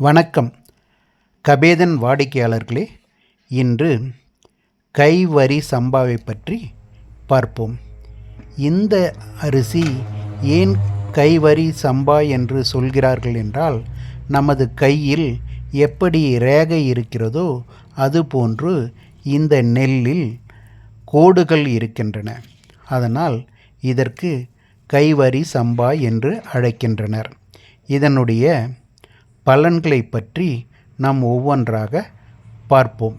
வணக்கம். கபேதன் வாடிக்கையாளர்களே இன்று கைவரி சம்பாவை பற்றி பார்ப்போம். இந்த அரிசி ஏன் கைவரி சம்பா என்று சொல்கிறார்கள் என்றால் நமது கையில் எப்படி ரேகை இருக்கிறதோ அதுபோன்று இந்த நெல்லில் கோடுகள் இருக்கின்றன. அதனால் இதற்கு கைவரி சம்பா என்று அழைக்கின்றனர். இதனுடைய பலன்களை பற்றி நாம் ஒவ்வொன்றாக பார்ப்போம்.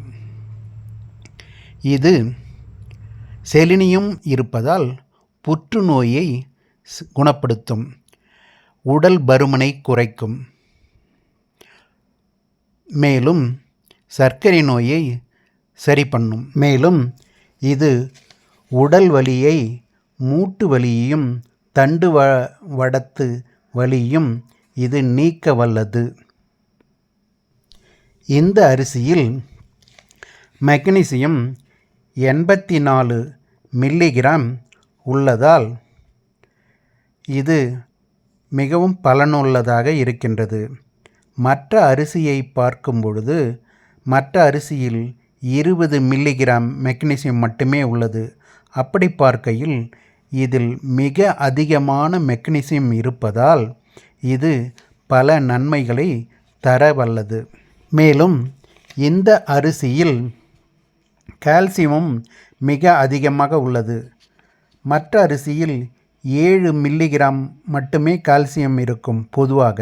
இது செலினியம் இருப்பதால் புற்றுநோயை குணப்படுத்தும். உடல் பருமனை குறைக்கும். மேலும் சர்க்கரை நோயை சரி பண்ணும். மேலும் இது உடல் வலியை மூட்டு வலியையும் தண்டு வ வடத்து வலியும் இது நீக்க வல்லது. இந்த அரிசியில் மெக்னீசியம் எண்பத்தி நாலு மில்லிகிராம் உள்ளதால் இது மிகவும் பலனுள்ளதாக இருக்கின்றது. மற்ற அரிசியை பார்க்கும் பொழுது மற்ற அரிசியில் இருபது மில்லிகிராம் மெக்னீசியம் மட்டுமே உள்ளது. அப்படி பார்க்கையில் இதில் மிக அதிகமான மெக்னீசியம் இருப்பதால் இது பல நன்மைகளை தர வல்லது மேலும் இந்த அரிசியில் கால்சியமும் மிக அதிகமாக உள்ளது. மற்ற அரிசியில் ஏழு மில்லிகிராம் மட்டுமே கால்சியம் இருக்கும் பொதுவாக.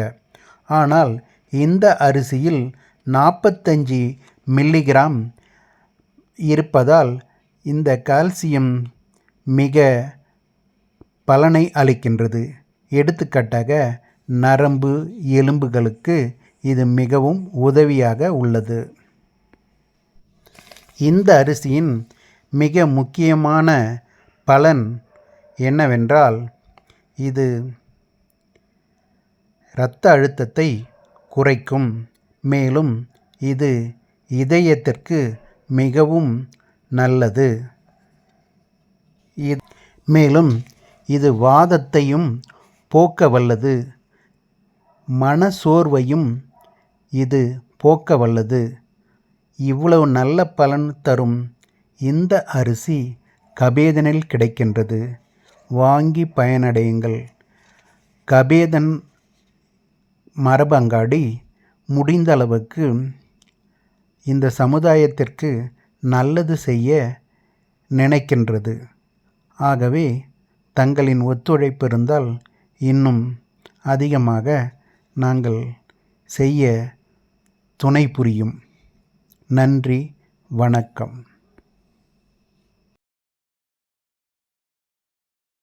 ஆனால் இந்த அரிசியில் நாற்பத்தஞ்சு மில்லிகிராம் இருப்பதால் இந்த கால்சியம் மிக பலனை அளிக்கின்றது. எடுத்துக்காட்டாக நரம்பு எலும்புகளுக்கு இது மிகவும் உதவியாக உள்ளது. இந்த அரிசியின் மிக முக்கியமான பலன் என்னவென்றால் இது இரத்த அழுத்தத்தை குறைக்கும். மேலும் இது இதயத்திற்கு மிகவும் நல்லது. மேலும் இது வாதத்தையும் போக்க வல்லது மனசோர்வையும் இது போக்க வல்லது இவ்வளவு நல்ல பலன் தரும் இந்த அரிசி கபேதனில் கிடைக்கின்றது. வாங்கி பயனடையுங்கள். கபேதன் மரபங்காடி முடிந்த அளவுக்கு இந்த சமுதாயத்திற்கு நல்லது செய்ய நினைக்கின்றது. ஆகவே தங்களின் ஒத்துழைப்பு இருந்தால் இன்னும் அதிகமாக நாங்கள் செய்ய துணை புரியும். நன்றி வணக்கம்.